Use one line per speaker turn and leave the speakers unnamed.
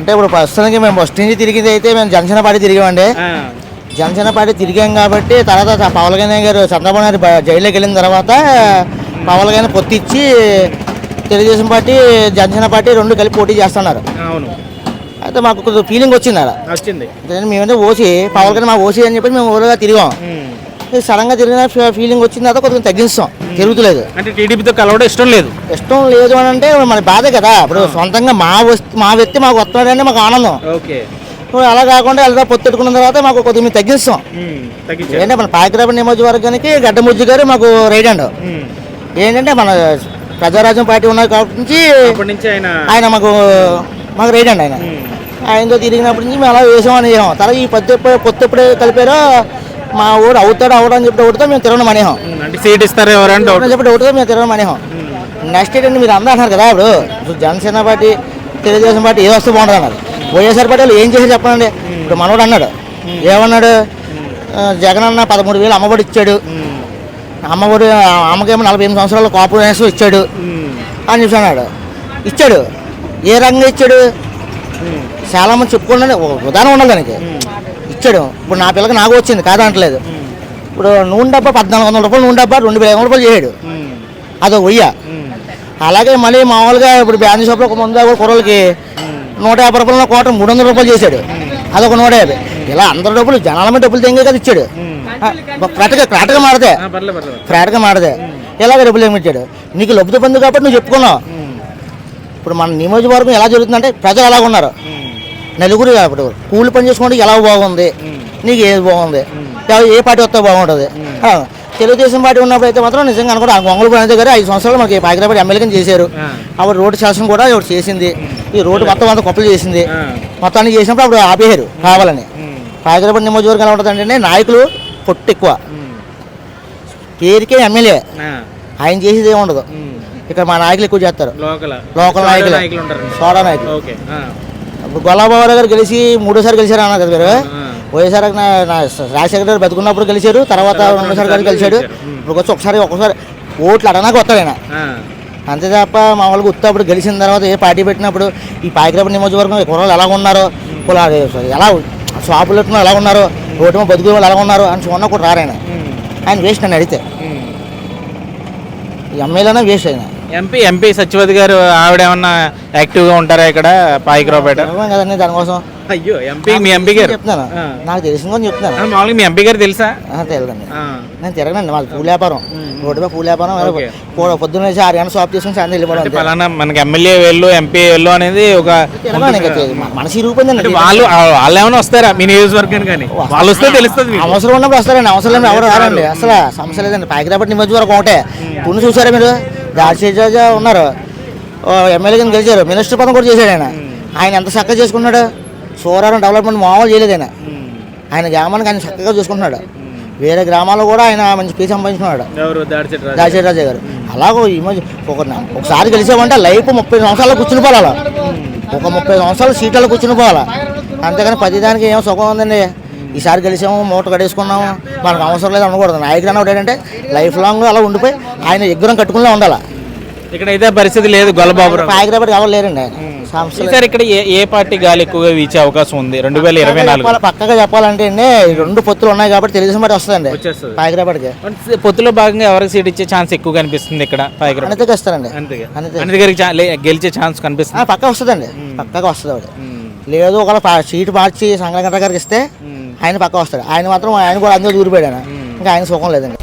అంటే ఇప్పుడు ప్రస్తుతానికి మేము ఫస్ట్ నుంచి తిరిగింది అయితే మేము జనసేన పార్టీ తిరిగామండి. జనసేన పార్టీ తిరిగాం కాబట్టి తర్వాత పవన్ కళ్యాణ్ గారు చంద్రబాబు నాయుడు జైల్లోకి వెళ్ళిన తర్వాత పవన్ కళ్యాణ్ పొత్తు ఇచ్చి తెలుగుదేశం పార్టీ జనసేన పార్టీ రెండు కలిపి పోటీ చేస్తున్నారు.
అవును.
అయితే మాకు ఫీలింగ్ వచ్చింది అలా
వచ్చింది.
మేమైతే ఓసి పవన్ కళ్యాణ్ మా ఓసి అని చెప్పి మేము ఊరుగా తిరిగాం. సడన్గా తిరిగిన ఫీ- ఫీలింగ్ వచ్చిన తర్వాత కొంచెం తగ్గిస్తాం. తిరుగుతలేదు
అంటే టీడీపీతో కలవడం ఇష్టం లేదు.
ఇష్టం లేదు అని అంటే మన బాధే కదా. ఇప్పుడు సొంతంగా మా వస్తు మా వ్యక్తి మాకు వస్తున్నాడంటే మాకు ఆనందం.
ఓకే.
ఇప్పుడు అలా కాకుండా ఎలా పొత్తెట్టుకున్న తర్వాత మాకు కొద్దిగా తగ్గిస్తాం. ఏంటంటే మన పాకిరాబడి నియోజకవర్గానికి గడ్డముజ్జి గారు మాకు రైడ్ అండ్. ఏంటంటే మన ప్రజారాజ్యం పార్టీ ఉన్న కాబట్టి
ఆయన
మాకు మాకు రైడ్ అండి ఆయన. ఆయనతో తిరిగినప్పటి నుంచి మేము అలా వేసామని వేసాం తర్వాత ఈ పొత్తు పొత్తు ఎప్పుడు కలిపారో మా ఊరు అవుతాడు అవడం అని చెప్పి ఒకటితో మేము తిరగడం
అంటే సీట్ ఇస్తారు ఎవరంటే
చెప్పి ఒకటితో మేము తిరగడం అనేహం నెక్స్ట్ ఏంటంటే మీరు అందరూ అంటున్నారు కదా ఇప్పుడు జనసేన పార్టీ తెలుగుదేశం పార్టీ ఏ వస్తే బాగుంటుంది అన్నారు. వైఎస్ఆర్ పార్టీ వాళ్ళు ఏం చేసి చెప్పండి? ఇప్పుడు మనోడు అన్నాడు ఏమన్నాడు? జగన్ అన్న పదమూడు వేలు అమ్మఒడి ఇచ్చాడు. అమ్మఒడి అమ్మకేమో నలభై ఎనిమిది సంవత్సరాలు కాపురేషన్ ఇచ్చాడు. అని చెప్పి అన్నాడు. ఇచ్చాడు. ఏ రంగంగా ఇచ్చాడు? చాలా మంది చెప్పుకున్నాడు ఒక ఉదాహరణ ఉండాలి దానికి. ఇచ్చాడు ఇప్పుడు నా పిల్లకి నాకు వచ్చింది కాదంటలేదు ఇప్పుడు నూనె డబ్బా పద్నాలుగు వందల రూపాయలు నూనె డబ్బా రెండు వేల రూపాయలు చేసాడు అదో వెయ్య అలాగే మళ్ళీ మామూలుగా ఇప్పుడు బ్యాండ్ షాప్లో ఒక ముందు కూడా కుర్రలకి నూట యాభై రూపాయల కోట మూడు వందల రూపాయలు చేశాడు. అదొక నూట యాభై. ఇలా అందరి డబ్బులు జనాల మీద డబ్బులు తెంగే కదా ఇచ్చాడు. మాడదే
పర్లేదు పర్లేదు
ఫ్లాట్గా మాడదే ఎలాగ డబ్బులు ఏమి ఇచ్చాడు. నీకు లబ్ధి పొంది కాబట్టి నువ్వు చెప్పుకున్నావు. ఇప్పుడు మన నియోజకవర్గం ఎలా జరుగుతుందంటే ప్రజలు ఎలా ఉన్నారు నలుగురు ఇప్పుడు కూలి పని చేసుకోవడం ఎలా బాగుంది? నీకు ఏది బాగుంది? ఏ పార్టీ వస్తే బాగుంటుంది? తెలుగుదేశం పార్టీ ఉన్నప్పుడు అయితే మాత్రం నిజంగా అనుకుంటా గొంగళ ప్రాంత గారు ఐదు సంవత్సరాలు మనకి పాకిరాబాద్ ఎమ్మెల్యేగా చేశారు. ఆవిడ రోడ్డు శాసనం కూడా ఆవిడ చేసింది. ఈ రోడ్డు మొత్తం అంతా కొప్పలు చేసింది. మొత్తాన్ని చేసినప్పుడు అప్పుడు ఆపేశారు కావాలని. పాకిరాబాద్ నియోజకవర్గం ఎలా ఉంటుందంటే నాయకులు పొట్టు ఎక్కువ. పేరుకే ఎమ్మెల్యే. ఆయన చేసేది ఏమి ఉండదు ఇక్కడ మా నాయకులు ఎక్కువ చేస్తారు.
లోకల్.
నాయకులు. సోడా నాయకులు. గొల్లాబాబు గారు గెలిచి మూడోసారి గెలిచారు అన్నారు కదా మీరు? వైఎస్ఆర్ నా రాజశేఖర గారు బతుకున్నప్పుడు గెలిచారు తర్వాత రెండోసారి గారు గెలిచాడు. ఇప్పుడు వచ్చి ఒకసారి ఒక్కసారి ఓట్లు అడనాక వస్తాడు ఆయన. అంతే తప్ప మామూలుగా ఉత్తప్పుడు గెలిచిన తర్వాత ఏ పార్టీ పెట్టినప్పుడు ఈ పాకిరాపడి నియోజకవర్గం కుర్రలు ఎలా ఉన్నారో? కులా ఎలా షాపులు పెట్టుకున్న ఎలా ఉన్నారో? రోడ్డు బతుకు వాళ్ళు ఎలా ఉన్నారు? అని చూడన్న కూడా రారు ఆయన. వేస్ట్ అని అడిగితే. ఎమ్మెల్యేనే వేస్ట్ ఆయన.
ఎంపీ ఎంపీ సత్యవతి గారు ఆవిడ ఏమన్నా యాక్టివ్గా ఉంటారా ఇక్కడ? పాయికరావుపేట?
నిజమే కదండి దానికోసం.
అయ్యో ఎంపీ మీ ఎంపీ గారు.
చెప్తున్నాను. నాకు తెలిసింది అని చెప్తున్నాను.
ఆ, మామూలుగా మీ ఎంపీ గారు తెలుసా?
తెలియదండి.
ఆ.
నేను తిరగనండి మాది పూల వ్యాపారం. రోడ్డు మీద పూల వ్యాపారం.
ఓకే.
పో- పొద్దున్న లేచి ఆరు గంటల షాప్ చేసుకుని సాయంత్రం వెళ్ళిపోవడం
అంటే
అంతే.
పలానా మనకి ఎమ్మెల్యే వెళ్ళు ఎంపీ వెళ్ళు అనేది ఒక
తిరగను ఇంకా తె- మ- మనసు ఇరుగుపోయిందండి
అంటే వాళ్ళు వాళ్ళు ఏమైనా వస్తారా? మీ నియోజకవర్గానికి కానీ? వాళ్ళు వస్తే తెలుస్తుంది మీకు.
అవసరం ఉన్నప్పుడు వస్తారండి అవసరం లేని ఎవరు రారండి. అసలు సమస్య లేదండి. పాకిరాపట్టి నియోజకవర్గం ఒకటే. పుణ్య చూసారా మీరు? దాడిచేజ ఉన్నారు. ఎమ్మెల్యే కింద గెలిచారు. మినిస్టర్ పదం కూడా చేశాడు ఆయన. ఆయన ఎంత చక్కగా చేసుకున్నాడు సూరారం డెవలప్మెంట్ మామూలు చేయలేదు ఆయన. ఆయన గ్రామానికి ఆయన చక్కగా చూసుకుంటున్నాడు. వేరే గ్రామాల్లో కూడా ఆయన మంచి పేరు సంపాదించుకున్నాడు.
ఎవరు? దాడిచెట్టు రాజు.
రాజశేఖర రాజా గారు. అలాగో ఈ మధ్య ఒక ఒకసారి గెలిచామంటే లైఫ్ ముప్పై సంవత్సరాలు కూర్చుని పోవాలి. ఒక ముప్పై సంవత్సరాలు సీట్లలో కూర్చుని పోవాలా? అంతేగాని ప్రతిదానికి ఏం సుఖం ఉందండి. ఈసారి గెలిచాము మూట కడేసుకున్నాము మనకు అవసరం లేదు అనకూడదు. నాయకుడు అన్న ఏంటంటే లైఫ్ లాంగ్ అలా ఉండిపోయి ఆయన ఎగ్గురం కట్టుకునే ఉండాలి?
ఇక్కడైతే పరిస్థితి లేదు గొల్లబాబురావు
పాకిరాబడి ఎవరు లేరండి ఆయన.
ఈసారి ఇక్కడ ఏ ఏ పార్టీ గాలి ఎక్కువగా వీచే అవకాశం ఉంది? రెండు వేల ఇరవై నాలుగు.
పక్కగా చెప్పాలంటే అండి రెండు పొత్తులు ఉన్నాయి కాబట్టి తెలుగుదేశం పార్టీ వస్తుందండి. పాకిరాబడికి
పొత్తులో భాగంగా ఎవరికి సీట్ ఇచ్చే ఛాన్స్ ఎక్కువ కనిపిస్తుంది ఇక్కడ?
అనితకి వస్తారండి. అనితే
గారికి గెలిచే ఛాన్స్ కనిపిస్తుంది.
పక్క వస్తుందండి. పక్కగా వస్తుంది లేదు ఒకవేళ సీటు మార్చి సంగంగట్ట గారికి ఇస్తే ఆయన పక్క వస్తాడు. ఆయన మాత్రం ఆయన కూడా అందరూ దూరిపోయాడు ఇంకా ఆయన సుఖం లేదండి.